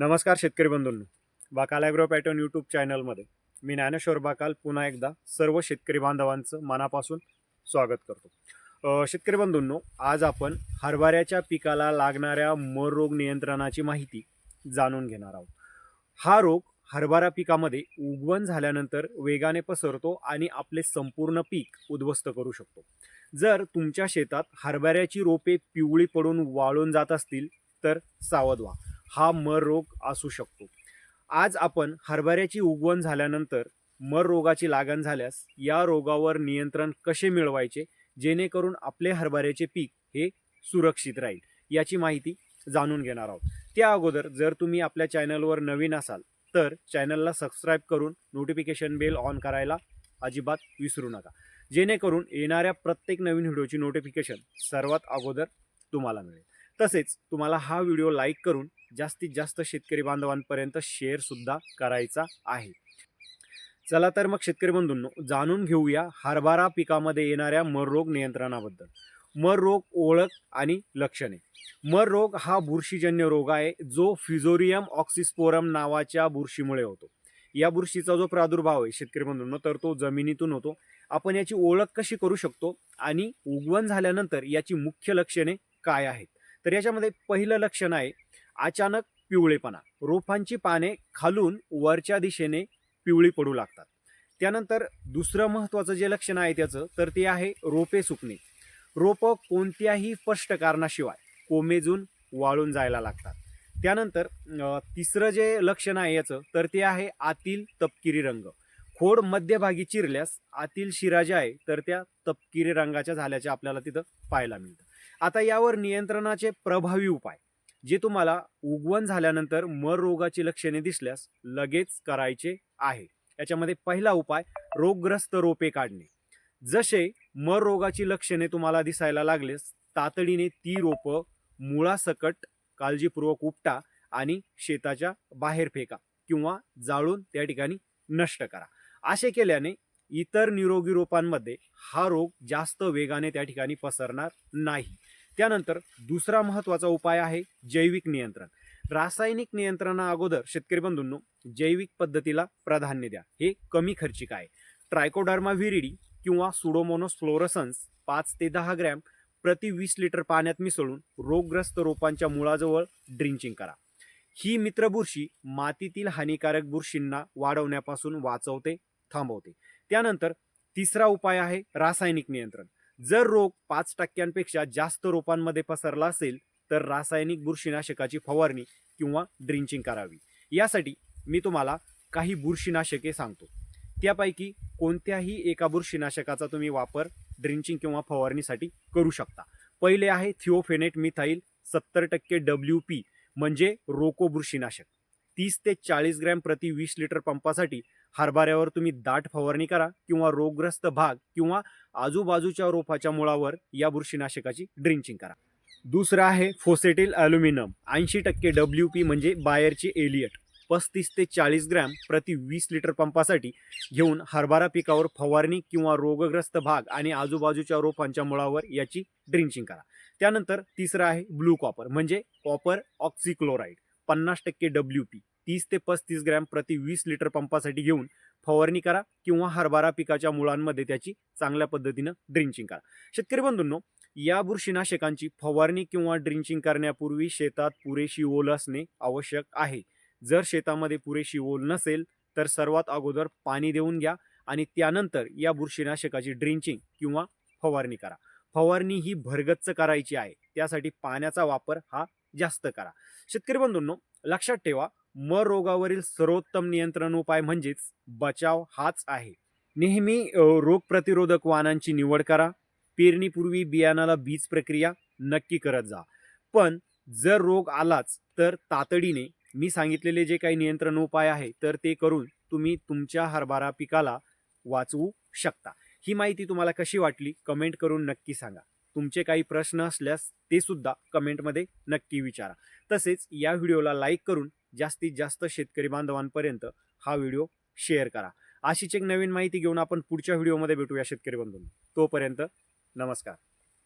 नमस्कार शेतकरी बंधूंनो. बाकाल ॲग्रो पॅटर्न यूट्यूब चॅनलमध्ये मी ज्ञानेश्वर बाकाल पुन्हा एकदा सर्व शेतकरी बांधवांचं मनापासून स्वागत करतो. शेतकरी बंधूंनो आज आपण हरभऱ्याच्या पिकाला लागणाऱ्या मर रोग नियंत्रणाची माहिती जाणून घेणार आहोत. हा रोग हरभरा पिकामध्ये उगवण झाल्यानंतर वेगाने पसरतो आणि आपले संपूर्ण पीक उद्ध्वस्त करू शकतो. जर तुमच्या शेतात हरभऱ्याची रोपे पिवळी पडून वाळून जात असतील तर सावध व्हा. हा मर रोग असू शकतो. आज आपण हरभऱ्याची उगवण झाल्यानंतर मर रोगाची लागण झाल्यास या रोगावर नियंत्रण कसे मिळवायचे? जेणेकरून आपले हरभऱ्याचे पीक हे सुरक्षित राहील याची माहिती जाणून घेणार आहोत. त्या अगोदर जर तुम्ही आपल्या चॅनलवर नवीन असाल तर चॅनलला सबस्क्राईब करून नोटिफिकेशन बेल ऑन करायला अजिबात विसरू नका. जेणेकरून येणाऱ्या प्रत्येक नवीन व्हिडिओची नोटिफिकेशन सर्वात अगोदर तुम्हाला मिळेल. तसेच तुम्हाला हा व्हिडिओ लाईक करून जास्तीत जास्त शेतकरी बांधवांपर्यंत शेअरसुद्धा करायचा आहे. चला तर मग शेतकरी बंधूंनो जाणून घेऊया हरभरा पिकामध्ये येणाऱ्या मर रोग नियंत्रणाबद्दल. मर रोग ओळख आणि लक्षणे. मर रोग हा बुरशीजन्य रोग आहे जो फिजोरियम ऑक्सिस्पोरम नावाच्या बुरशीमुळे होतो. या बुरशीचा जो प्रादुर्भाव आहे शेतकरी बंधूंनो तर तो जमिनीतून होतो. आपण याची ओळख कशी करू शकतो आणि उगवण झाल्यानंतर याची मुख्य लक्षणे काय आहेत? तर याच्यामध्ये पहिलं लक्षण आहे अचानक पिवळेपणा. रोपांची पाने खालून वरच्या दिशेने पिवळी पडू लागतात. त्यानंतर दुसरं महत्त्वाचं जे लक्षण आहे त्याचं तर ते आहे रोपे सुकणे. रोपं कोणत्याही स्पष्ट कारणाशिवाय कोमेजून वाळून जायला लागतात. त्यानंतर तिसरं जे लक्षण आहे याचं तर ते आहे आतील तपकिरी रंग. खोड मध्यभागी चिरल्यास आतील शिरा ज्या आहे तर त्या तपकिरी रंगाच्या झाल्याच्या आपल्याला तिथं पाहायला मिळतं. आता यावर नियंत्रणाचे प्रभावी उपाय जे तुम्हाला उगवण झाल्यानंतर मर रोगाची लक्षणे दिसल्यास लगेच करायचे आहे. याच्यामध्ये पहिला उपाय रोगग्रस्त रोपे काढणे. जसे मर रोगाची लक्षणे तुम्हाला दिसायला लागलेस तातडीने ती रोपं मुळासकट काळजीपूर्वक उपटा आणि शेताच्या बाहेर फेका किंवा जाळून त्या ठिकाणी नष्ट करा. असे केल्याने इतर निरोगी रोपांमध्ये हा रोग जास्त वेगाने त्या ठिकाणी पसरणार नाही. त्यानंतर दुसरा महत्त्वाचा उपाय आहे जैविक नियंत्रण. रासायनिक नियंत्रणा अगोदर शेतकरी बंधूंनो जैविक पद्धतीला प्राधान्य द्या. हे कमी खर्चिक आहे. ट्रायकोडर्मा व्हिरिडी किंवा सुडोमोनोस फ्लोरसन्स पाच ते दहा ग्रॅम प्रति वीस लिटर पाण्यात मिसळून रोगग्रस्त रोपांच्या मुळाजवळ ड्रिंचिंग करा. ही मित्रबुरशी मातीतील हानिकारक बुरशींना वाढवण्यापासून वाचवते थांबवते. त्यानंतर तिसरा उपाय आहे रासायनिक नियंत्रण. जर रोग पाच टक्क्यांपेक्षा जास्त रोपांमध्ये पसरला असेल तर रासायनिक बुरशीनाशकाची फवारणी किंवा ड्रिंचिंग करावी. यासाठी मी तुम्हाला काही बुरशीनाशके सांगतो. त्यापैकी कोणत्याही एका बुरशीनाशकाचा तुम्ही वापर ड्रिंचिंग किंवा फवारणीसाठी करू शकता. पहिले आहे थिओफेनेट मिथाईल सत्तर टक्के डब्ल्यू पी म्हणजे रोको बुरशीनाशक. तीस ते चाळीस ग्रॅम प्रति वीस लिटर पंपासाठी हरभऱ्यावर तुम्ही दाट फवारणी करा किंवा रोगग्रस्त भाग किंवा आजूबाजूच्या रोपाच्या मुळावर या बुरशीनाशकाची ड्रिंचिंग करा. दुसरं आहे फोसेटिल ॲल्युमिनियम. ऐंशी टक्के डब्ल्यू पी म्हणजे बायरची एलियट. पस्तीस ते चाळीस ग्रॅम प्रति वीस लिटर पंपासाठी घेऊन हरभरा पिकावर फवारणी किंवा रोगग्रस्त भाग आणि आजूबाजूच्या रोपांच्या मुळावर याची ड्रिंचिंग करा. त्यानंतर तिसरं आहे ब्लू कॉपर म्हणजे कॉपर ऑक्सिक्लोराईड. पन्नास टक्के डब्ल्यू पी तीस ते पस्तीस ग्रॅम प्रति वीस लिटर पंपासाठी घेऊन फवारणी करा किंवा हरभरा पिकाच्या मुळांमध्ये त्याची चांगल्या पद्धतीनं ड्रिंचिंग करा. शेतकरी बंधूंनो या बुरशीनाशकांची फवारणी किंवा ड्रिंचिंग करण्यापूर्वी शेतात पुरेशी ओल असणे आवश्यक आहे. जर शेतामध्ये पुरेशी ओल नसेल तर सर्वात अगोदर पाणी देऊन घ्या आणि त्यानंतर या बुरशीनाशकाची ड्रिंचिंग किंवा फवारणी करा. फवारणी ही भरगच्च करायची आहे त्यासाठी पाण्याचा वापर हा जास्त करा. शेतकरी बंधूंनो लक्षात ठेवा मर रोगावरील सर्वोत्तम नियंत्रण उपाय म्हणजेच बचाव हाच आहे. नेहमी रोगप्रतिरोधक वाहनांची निवड करा. पेरणीपूर्वी बियाणाला बीज प्रक्रिया नक्की करत जा. पण जर रोग आलाच तर तातडीने मी सांगितलेले जे काही नियंत्रण उपाय आहे तर ते करून तुम्ही तुमच्या हरभरा पिकाला वाचवू शकता. ही माहिती तुम्हाला कशी वाटली कमेंट करून नक्की सांगा. तुमचे काही प्रश्न असल्यास ते सुद्धा कमेंटमध्ये नक्की विचारा. तसेच या व्हिडिओला लाईक करून जास्तीत जास्त शेतकरी बांधवांपर्यंत हा व्हिडिओ शेअर करा. अशीच एक नवीन माहिती घेऊन आपण पुढच्या व्हिडिओमध्ये भेटूया शेतकरी बंधूंनो. तोपर्यंत नमस्कार.